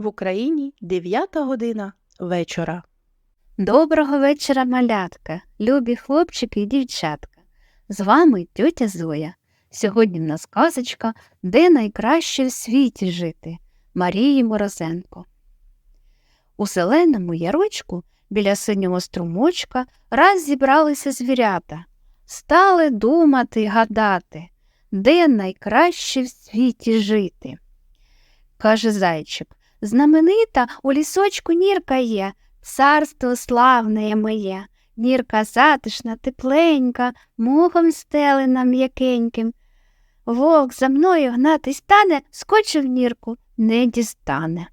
В Україні 9 година вечора. Доброго вечора, малятка, любі хлопчики і дівчатка. З вами тьотя Зоя. Сьогодні в нас казочка Де найкраще в світі жити Марії Морозенко. У зеленому ярочку біля синього струмочка раз зібралися звірята, стали думати й гадати, де найкраще в світі жити. Каже зайчик, знаменита у лісочку нірка є, Царство славне моє, нірка затишна, тепленька, мухом стелена м'якеньким. Вовк за мною гнати стане, скочив нірку, не дістане.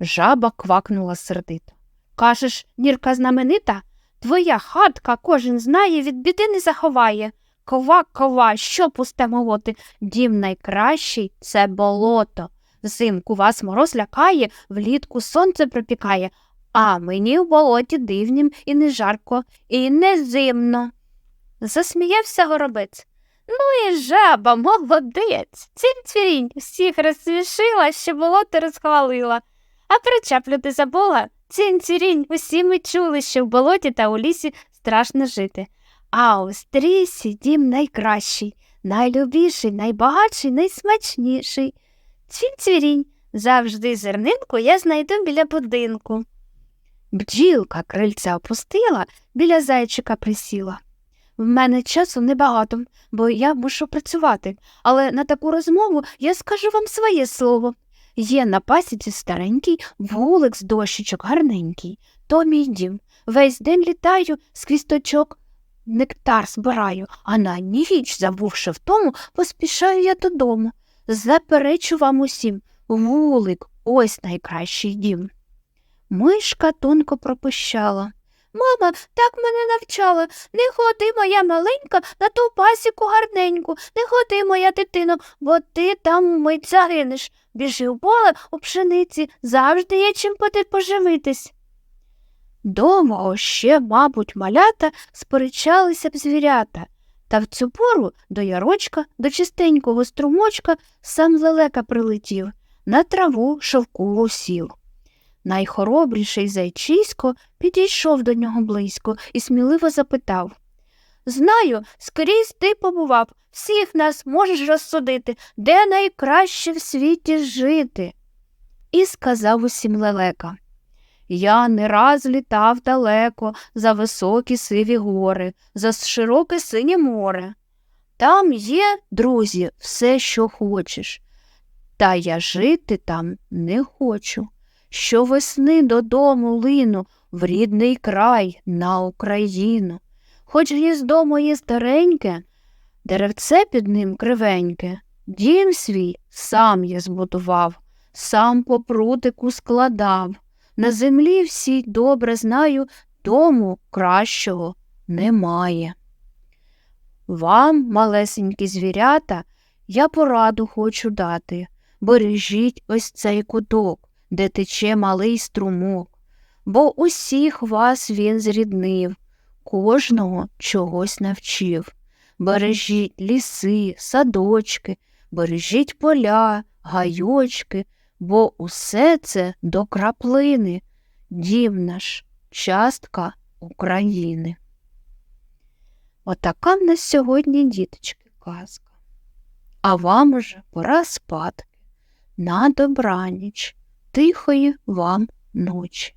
Жаба квакнула сердито. Кажеш, нірка знаменита? Твоя хатка кожен знає, від біди не заховає. Кова, кова, що пусте молоти? Дім найкращий це болото. Взимку вас мороз лякає, влітку сонце припікає, а мені в болоті дивнім і не жарко, і не зимно. Засміявся горобець. Ну і жаба, молодець. Цінь-цвірінь всіх розсмішила, що болото розхвалила. А причаплюти забула. Цінь-цвірінь, усі ми чули, що в болоті та у лісі страшно жити. А у стрісі дім найкращий, найлюбіший, найбагатший, найсмачніший. Цінь-цвірінь, завжди зернинку я знайду біля будинку. Бджілка крильця опустила, біля зайчика присіла. В мене часу небагато, бо я мушу працювати, але на таку розмову я скажу вам своє слово. Є на пасіці старенький вулик з дощечок гарненький, то мій дім. Весь день літаю з квісточок, нектар збираю, а на ніч, забувши в тому, поспішаю я додому. Заперечу вам усім вулик ось найкращий дім. Мишка тонко пропищала. Мама так мене навчала. Не ходи, моя маленька, на ту пасіку гарненьку, не ходи, моя дитино, бо ти там мить загинеш. Біжи в поле у пшениці, завжди є чим поти поживитись. Дома ще, мабуть, малята сперечалися б звірята, та в цю пору до ярочка, до чистенького струмочка сам лелека прилетів, на траву шовкову сів. Найхоробріший зайчисько підійшов до нього близько і сміливо запитав Знаю, скрізь ти побував, всіх нас можеш розсудити, де найкраще в світі жити. І сказав усім лелека Я не раз літав далеко за високі сиві гори, за широке синє море. Там є, друзі, все, що хочеш. Та я жити там не хочу. Щовесни додому лину в рідний край на Україну. Хоч гніздо моє стареньке, деревце під ним кривеньке, дім свій сам я збудував, сам по прутику складав. На землі всій добре знаю, дому кращого немає. Вам, малесенькі звірята, я пораду хочу дати. Бережіть ось цей куток де тече малий струмок, бо усіх вас він зріднив, кожного чогось навчив. Бережіть ліси, садочки, бережіть поля, гайочки, бо усе це до краплини, дім наш, частка України. Отака в нас сьогодні, діточки, казка. А вам уже пора спадки. На добраніч тихої вам ночі.